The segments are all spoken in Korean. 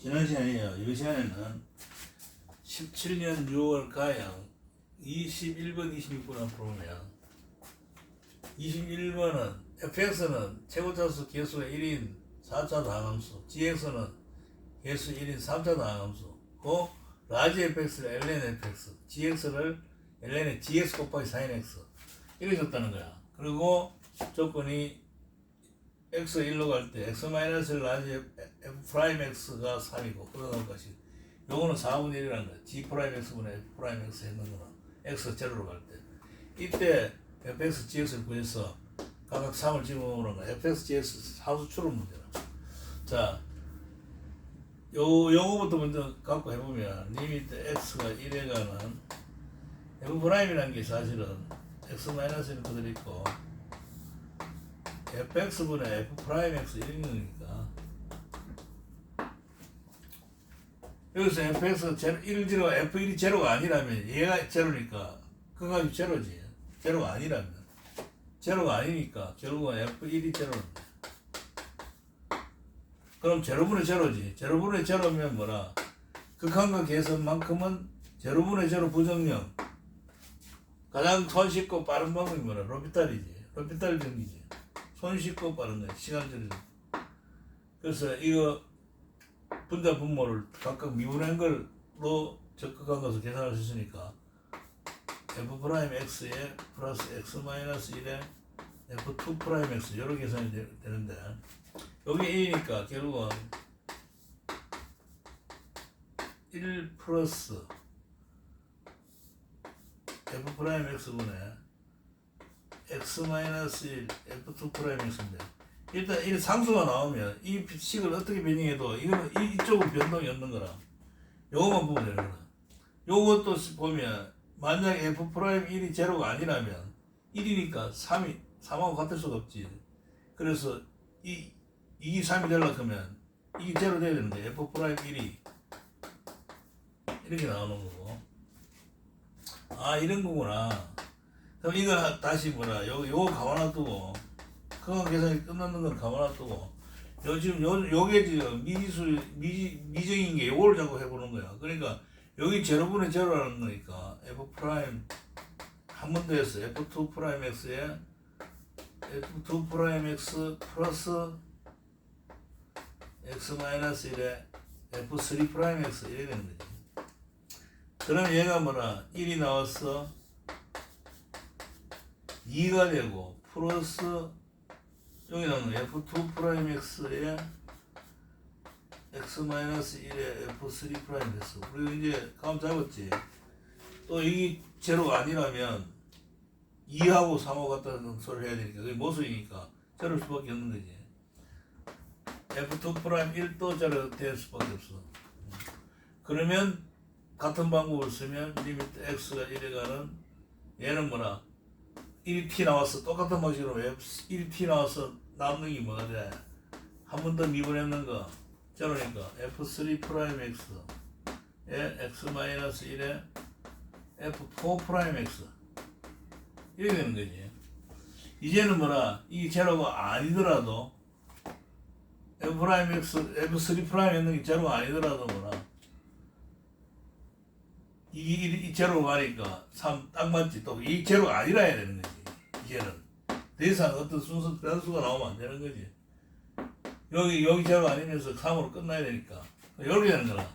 지난 시간이에요. 이 시간에는 17년 6월 가형 21번, 26번을 풀으면 21번은 fx는 최고차수 개수의 1인 4차 다함수, gx는 개수 1인 3차 다함수, 그 라지 fx를 ln fx, gx를 ln gx 곱하기 sin x 이렇게 줬다는 거야. 그리고 조건이 x 1로 갈 때 x 마이너스 라지 프라임 x가 3이고 그러는 것이 요거는 4분의 1이라는 거야. g 프라임 x분의 f 프라임 x 했는 거는 x 제로로 갈 때 이때 fx gx를 구해서 각각 3을 집어넣는 거야. fx gx 하수 추론 문제라. 자, 요 요거부터 먼저 갖고 해보면 리미트 x가 1에 가는 f 프라임이라는 게 사실은 x 마이너스는 그대로 있고 fx분의 f 프라임 x 이런 거니까 여기서 fx 제로 1 0 f1이 제로가 아니라면 얘가 제로니까 그 값이 제로지. 제로가 아니라면. 제로가 아니니까 결국은 f1이 제로는 그럼 제로분의 제로지. 제로분의 제로면 뭐라? 극한과 개선만큼은 제로분의 제로 부정령 가장 손쉽고 빠른 방법이 뭐라? 로피탈이지. 로피탈 정기지. 손쉽고 빠른 거야. 시간적으로 그래서 이거 분자 분모를 각각 미분한 걸로 적극한 것을 계산할 수 있으니까 f 프라임 x에 플러스 x 마이너스 1에 f2 프라임 x 이렇게 계산이 되, 되는데 여기 a니까 결국은 1 플러스 f 프라임 x분의 x 마이너스 1 f2 프라임 x인데 일단 이 상수가 나오면 이 식을 어떻게 변형해도 이거는 이- 이쪽은 변동이 없는 거라. 요거만 보면 되는 거라 요것도 보면 만약 f 프라임 1이 제로가 아니라면 1이니까 3이 3하고 같을 수가 없지. 그래서 이 이게 3이 되려고 하면 이게 제로 돼야 되는데 f 프라임 1이 이렇게 나오는 거고. 아 이런 거구나. 그럼 이거 다시 뭐라. 요 요거 감안놔두고 그거 계산이 끝났는 건 감안놔두고 요 지금 요 요게 지금 미지수 미 미정인 게 요걸 자꾸 해보는 거야. 그러니까 여기 제로분의 제로라는 거니까 f 프라임 한 번더 했어. F2 프라임 x에 f2 프라임 x 플러스 x 마이너스 1에 f3 프라임 x 이래 되는 거지. 그럼 얘가 뭐라? 1이 나왔어. 2가 되고 플러스 여기 나오는 f2 프라임 x에 x 마이너스 1에 f3 프라임 됐어. 그리고 이제 감 잡았지. 또 이게 제로가 아니라면 2하고 3하고 같다는 소리를 해야 되니까 그게 모순이니까 제로일 수밖에 없는 거지. f2 프라임 1도 제로 될 수밖에 없어. 그러면 같은 방법을 쓰면 리미트 x가 1에 가는 얘는 뭐라 1t 나왔어 똑같은 방식으로 1t 나와서 남는 게 뭐가 돼? 한 번 더 미분했는 거 저러니까 f3 프라임 x 에 x 마이너스 1에 f4 프라임 x. 이렇게 되는 거지. 이제는 뭐라? 이 제로가 아니더라도 f 프라임 x f3 프라임 있는 게 제로가 아니더라도 뭐라? 이, 이, 이 제로가 아니까 3 딱 맞지? 또 이 제로가 아니라 해야 되는 거지 이제는 더 이상 어떤 순서 변수가 나오면 안 되는 거지. 여기 여기 제로 아니면서 3으로 끝나야 되니까. 이렇게 되는 거라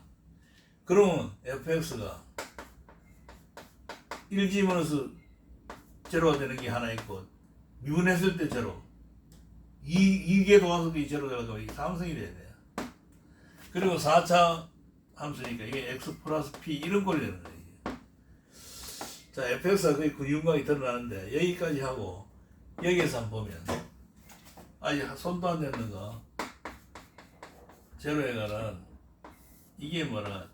그러면 fx가 1지문에서 제로가 되는 게 하나 있고 미분했을 때 제로. 이, 이게 도와서도 이 제로 되려고 이게 삼성이 돼야 돼. 그리고 4차 함수니까 이게 x 플러스 p 이런 꼴이 되는 거예요. 자, fx가 거의 근육각이 드러나는데 여기까지 하고 여기에서 한번 보면 아직 손도 안 댔는 거. 제로에 관한 이게 뭐라?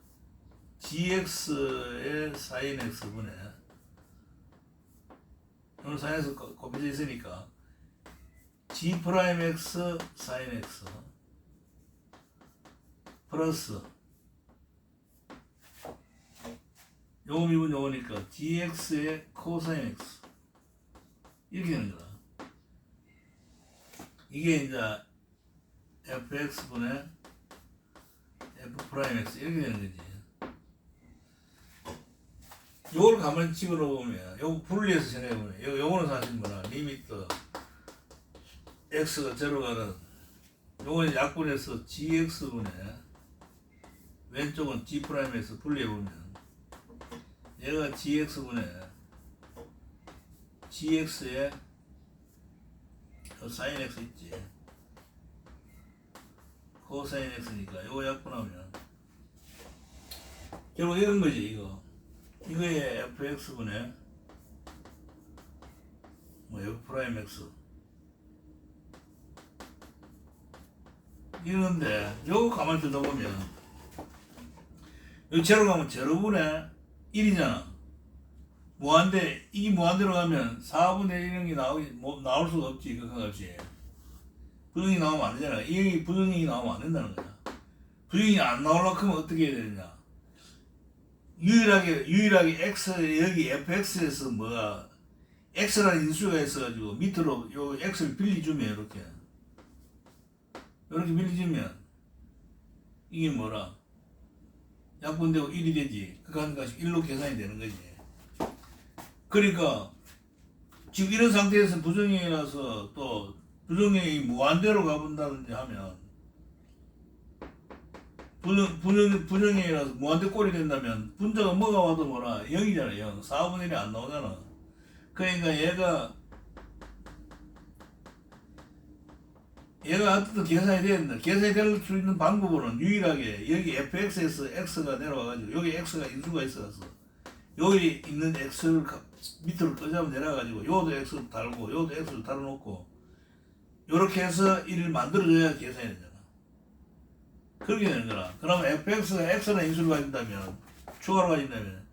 gx의 sin x분의 오늘 x 곱해져 있으니까 g 프라임 x sin x 플러스 요 미분 요거니까 gx의 코사인 x 이렇게 되는 거다. 이게 이제 fx분의 f 프라임 x 이렇게 되는 거지. 요걸 가만히 집어넣으면 요거 분리해서 생각해보면 요, 요거는 사실 뭐나 리미터 x가 제로 가는 요거는 약분해서 gx분의 왼쪽은 g 프라임에서 분리해보면 얘가 gx분의 gx에 요 사인 x 있지? 코사인 x니까 요거 약분하면 결국 이런 거지 이거. 이거의 fx분의 뭐 f 프라임 x. 이런데 요거 가만히 들다 보면 여기 제로 가면 제로분의 1이잖아. 무한대 이게 무한대로 가면 4분의 1이 나오기 뭐 나올 수가 없지 그거같이 부정이 나오면 안 되잖아. 이 부정이 나오면 안 된다는 거야. 부정이 안 나오려고 하면 어떻게 해야 되느냐. 유일하게 유일하게 x 여기 fx에서 뭐가 x라는 인수가 있어가지고 밑으로 요 x를 빌리주면 이렇게. 이렇게 빌리주면 이게 뭐라 약분되고 1이 되지. 그간까지 1로 계산이 되는 거지. 그러니까 지금 이런 상태에서 부정형이라서 또 부정형이 무한대로 가본다든지 하면 부정, 부정, 부정형이라서 무한대 꼴이 된다면 분자가 뭐가 와도 뭐라 0이잖아 0 4분의 1이 안 나오잖아. 그러니까 얘가 얘가 어떻든 계산이 돼야 된다 계산이 될 수 있는 방법은 유일하게 여기 fx에서 x가 내려와가지고 여기 x가 인수가 있어서 여기 있는 x를 가- 밑으로 끄자면 내려가지고 요도 x를 달고 요도 x를 달아놓고 요렇게 해서 1을 만들어줘야 계산이 되잖아 그렇게 되는 거라. 그러면 fx가 x라는 인수를 가진다면, 추가로 가진다면,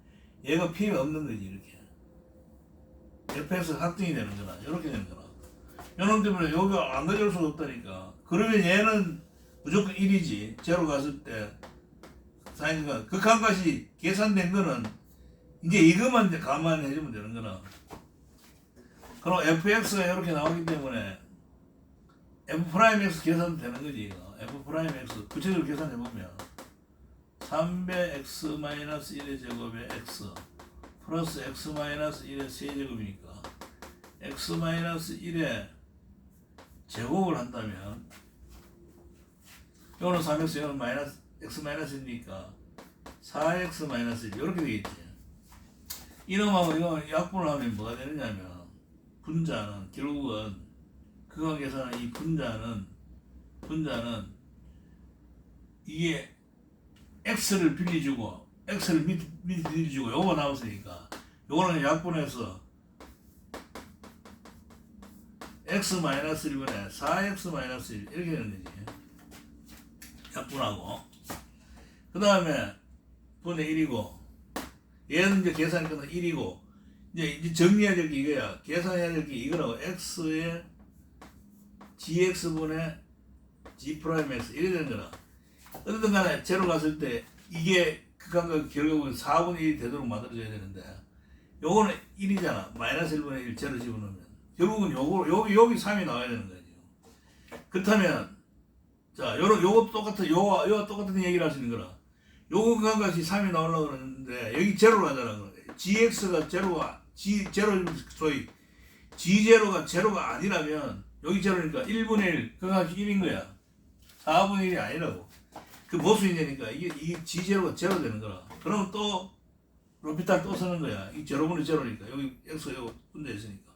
얘가 필요 없는 거지, 이렇게. fx가 확정이 되는 거라. 이렇게 되는 거라. 요놈 때문에 여기가 안 가져올 수가 없다니까. 그러면 얘는 무조건 1이지. 제로 갔을 때, 사인가, 극한값이 계산된 거는, 이제 이것만 이제 감안해주면 되는 거라. 그럼 fx가 이렇게 나오기 때문에, f 프라임 x 계산되는 거지, 이거. f 프라임 x 구체적으로 계산해 보면 3배 x 마이너스 1의 제곱에 x 플러스 x 마이너스 1의 세제곱이니까 x 마이너스 1의 제곱을 한다면 요거는 3x 요거는 마이너스 x 마이너스 1이니까? 4x 마이너스 1 이렇게 되겠지. 이놈하고 이거 약분을 하면 뭐가 되느냐면 분자는 결국은 그거 계산한 이 분자는 분자는 이게 x를 빌려주고 x를 밑, 밑 빌려주고 요거 나왔으니까 요거는 약분해서 x 마이너스 1분의 4x 마이너스 1 이렇게 되는 거지. 약분하고. 그 다음에 분의 1이고 얘는 이제 계산이 끝나 1이고 이제, 정리해야 될 게 이거야. 계산해야 될 게 이거라고. x의 gx분의 g 프라임 x 이래 되는 거라. 어쨌든 간에 제로 갔을 때 이게 극한각 결국은 4분의 1이 되도록 만들어줘야 되는데 요거는 1이잖아. 마이너스 1분의 1 제로 집어넣으면 결국은 요거 여기 여기 3이 나와야 되는 거지. 그렇다면 자 요런 요거 똑같은 요와 요와 똑같은 얘기를 할 수 있는 거라. 요거 극한값이 3이 나오려고 그러는데 여기 제로로 하잖아. gx가 제로가 g 제로 소위 g 제로가 제로가 아니라면 여기 제로니까 1분의 1 극한값이 1인 거야. 4분의 1이 아니라고. 그 보수인이니까 이게, 이게 G0가 제로 되는 거라. 그러면 또, 로피탈 또 쓰는 거야. 이 제로분의 제로니까. 여기 X 요 분대 있으니까.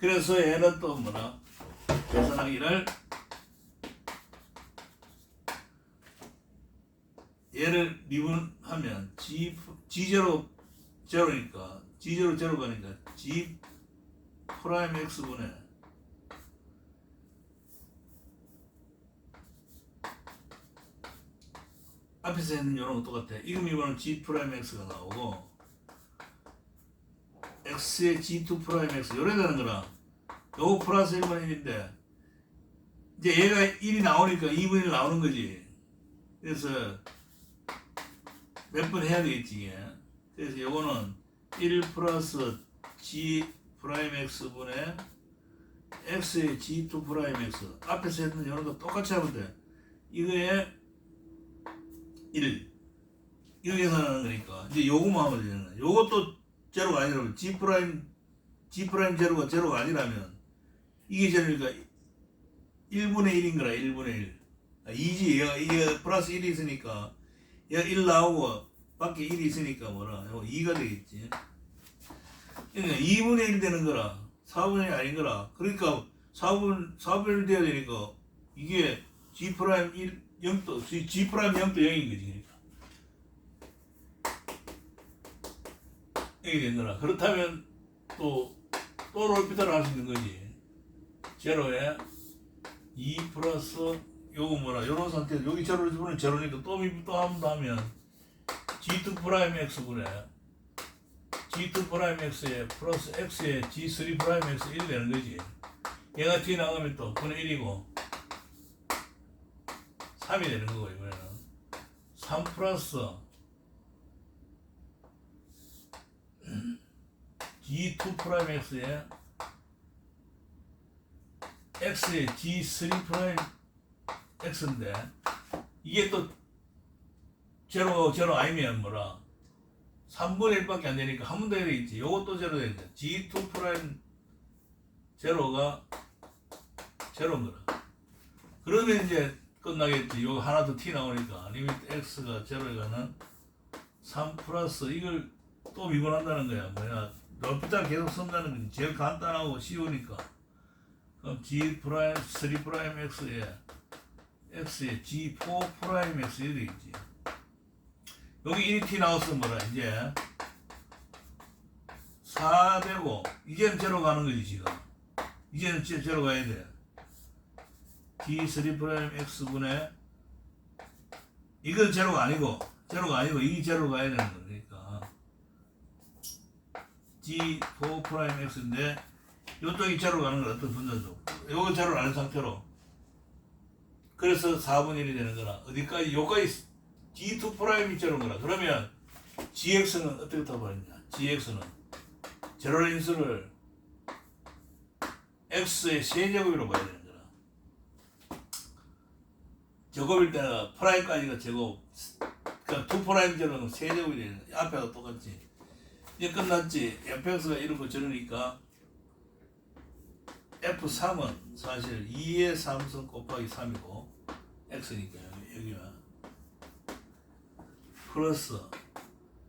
그래서 얘는 또 뭐라, 계산하기를, 얘를 미분하면 G, G0 제로니까, G0 제로 가니까 G 프라임 X분의 앞에서 했는 요런 거 똑같아. 이거 미분은 G 프라임 X가 나오고 X의 G2 프라임 X 요래 되는 거라. 요거 플러스 1분의 1인데 이제 얘가 1이 나오니까 2분의 1 나오는 거지. 그래서 몇 번 해야 되겠지 이게. 그래서 요거는 1 플러스 G 프라임 X분의 X의 G2 프라임 X 앞에서 했던 요런 거 똑같이 하면 돼. 이거에 1 이렇게 계산하는 거니까 이제 요거만 하면 거야 요것도 제로가 아니라면 G 프라임 G 프라임 제로가 제로가 아니라면 이게 제로니까 1분의 1인 거라 1분의 1 아, 2지 얘가 이게 플러스 1이 있으니까 얘가 1 나오고 밖에 1이 있으니까 뭐라? 요거 2가 되겠지. 그러니까 2분의 1 되는 거라 4분의 1 아닌 거라. 그러니까 4분 4분의 1 돼야 되니까 이게 G 프라임 1 0도 G, G 프라임 0도 0인 거지 그러니까 이게 된 거라. 그렇다면 또 또 롤피터를 할 수 있는 거지. 제로에 2 플러스 요거 뭐라 요런 상태에서 여기 제로를 집으면 제로니까 또또한번 하면 G2 프라임 X분의 G2 프라임 X에 플러스 X에 G3 프라임 X 1이 되는 거지. 얘가 뒤 나가면 또 분의 1이고 3이 되는 거고 이번에는. 3 플러스 G2 프라임 X에 X에 G3 프라임 X인데 이게 또 제로 제로 아니면 뭐라? 3분의 1밖에 안 되니까 한 번 더 해야 되겠지. 요것도 제로 되겠다. G2 프라임 제로가 제로인 거라. 그러면 이제 끝나겠지. 요거 하나 더 T 나오니까. 리미트 X가 제로에 가는 3 플러스 이걸 또 미분한다는 거야. 뭐야. 넓다 계속 쓴다는 건 제일 간단하고 쉬우니까. 그럼 G 프라임 3 프라임 X에 X에 G4 프라임 X 이렇게 되겠지. 여기 1T 나왔으면 뭐라 이제? 4 되고 이제는 제로 가는 거지 지금. 이제는 제- 제로 가야 돼. D3 프라임 X분의 이건 제로가 아니고 제로가 아니고 이게 제로 가야 되는 거니까 G4 프라임 X인데 이쪽이 제로 가는 건 어떤 분자도 요거 제로 아닌 상태로. 그래서 4분의 1이 되는 거라. 어디까지? 요까지 G2 프라임이 제로인 거라. 그러면 GX는 어떻게 타버렸냐? GX는 제로 인수를 X의 세제곱으로 봐야 되는 거라. 제곱일 때는 프라임까지가 제곱 그러니까 2 프라임 제로는 세제곱이 되는 거야. 앞에가 똑같지 이제 끝났지. fx가 이런 거 저러니까 F3은 사실 2의 3승 곱하기 3이고 x니까 여기, 여기가. 플러스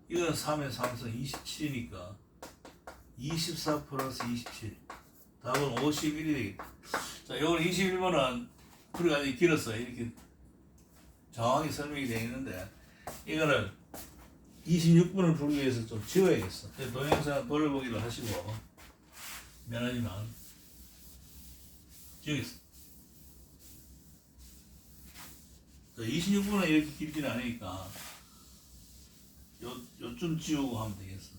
이거는 3의 3승 27이니까 24 플러스 27 답은 51이 되겠다. 자 이거는 21번은 풀이가 길었어 이렇게 정확히 설명이 되어 있는데 이거를 26분을 풀기 위해서 좀 지워야겠어. 그래서 동영상 돌려보기를 하시고 미안하지만 지우겠어. 26분은 이렇게 길지는 않으니까 요, 요쯤 지우고 하면 되겠어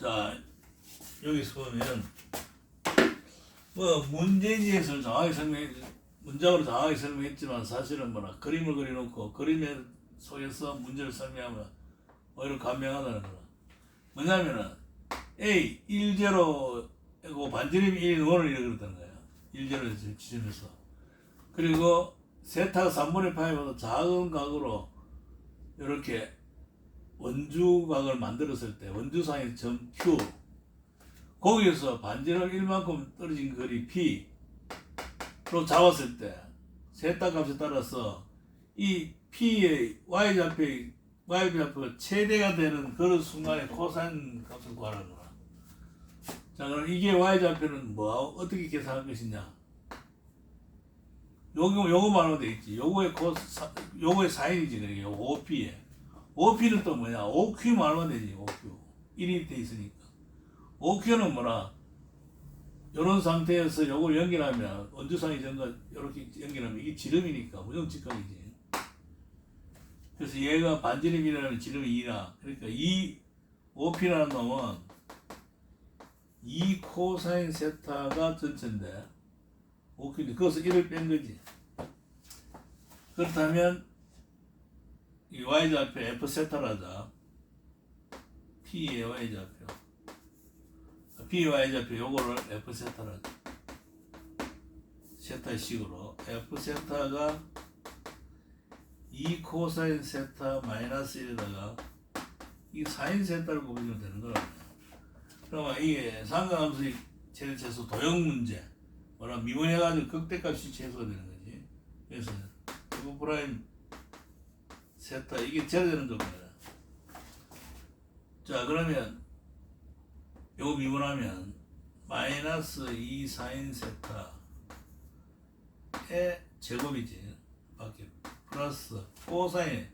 자 여기서 보면 뭐 문제지에 서 정확히 설명 문장으로 정확히 설명했지만 사실은 뭐라 그림을 그려놓고 그림에 속에서 문제를 설명하면 오히려 간명하다는 거라. 뭐냐면은 A 1제로고 반지름이 1인 원을 이렇게 거야. 1제로 지점에서. 그리고 세타가 3분의 파이보다 작은 각으로 이렇게 원주각을 만들었을 때 원주상의 점 Q 거기에서 반지름 1만큼 떨어진 거리 P로 잡았을 때 세타 값에 따라서 이 P의 Y좌표의 Y좌표가 최대가 되는 그런 순간에 코사인 값을 구하는 거라. 자 그럼 이게 Y좌표는 뭐 어떻게 계산할 것이냐 요거 요거 말하면 되겠지 요거의 코 요거의 사인이지 그러게 요 OP에 OP는 또 뭐냐? OQ 말하면 되지, OQ. 1이 돼 있으니까. OQ는 뭐라? 이런 상태에서 요걸 연결하면, 원주상의 전과 이렇게 연결하면 이게 지름이니까 무정 직각이지. 그래서 얘가 반지름이라면 지름이 2라. 그러니까 이 OP라는 놈은 2 코사인 세타가 전체인데 오케이 그것을 1을 뺀 거지 그렇다면 이 y좌표 f 세타라자 p의 y좌표 p y좌표 요거를 f 세타라자 세타식으로 f 세타가 2 코사인 세타 마이너스 1에다가 이 사인 세타를 곱해주면 되는 거라. 그러면 이게 상관함수의 최대체수 도형 문제, 뭐라 미분해가지고 극대값이 최소가 되는 거지. 그래서 f 프라임 세타 이게 제대되는 조건이다. 자 그러면 요거 미분하면 마이너스 2 사인 세타의 제곱이지. 밖에 플러스 코사인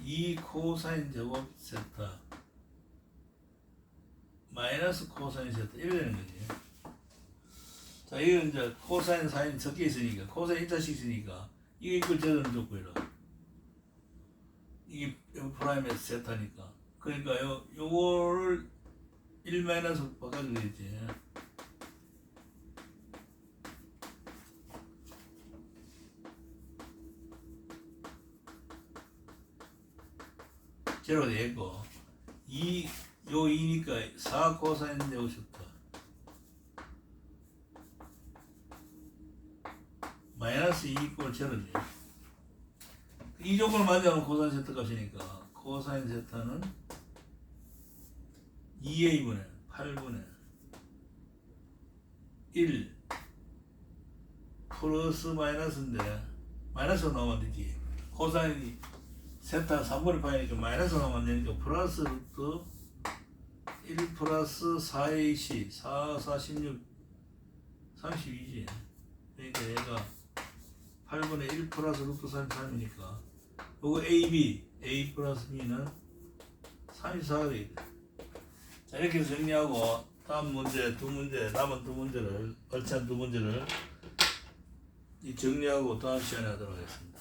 2 코사인 제곱 세타 마이너스 코사인 세타 이래 되는 거지. 자, 이건 이제 코사인 사인 섞여 있으니까 코사인 1자씩 있으니까 이게 이걸 제대로 줬고요. 이게 F 프라임의 세타니까. 그러니까 요 요거를 1 마이너스 바꿔주겠지. 제로 되고 2, 요 2니까 4 코사인 되고 싶다. 마이너스 2 이꼴 제로지. 이 조건을 만져놓은 코사인 세타 값이니까 코사인 세타는 2a분의 8분의 1 플러스 마이너스인데 마이너스 나오면 되지. 코사인이 세타 3분의 파이니까 마이너스 나오면 되니까 플러스 루트 1 플러스 4ac 4, 4, 16 32지. 그러니까 얘가 8분의 1 플러스 루트 33이니까. 요거 AB A 플러스 B는 34가 되겠다 자 이렇게 정리하고 다음 문제 두 문제 남은 두 문제를 얼찬 두 문제를 이 정리하고 다음 시간에 하도록 하겠습니다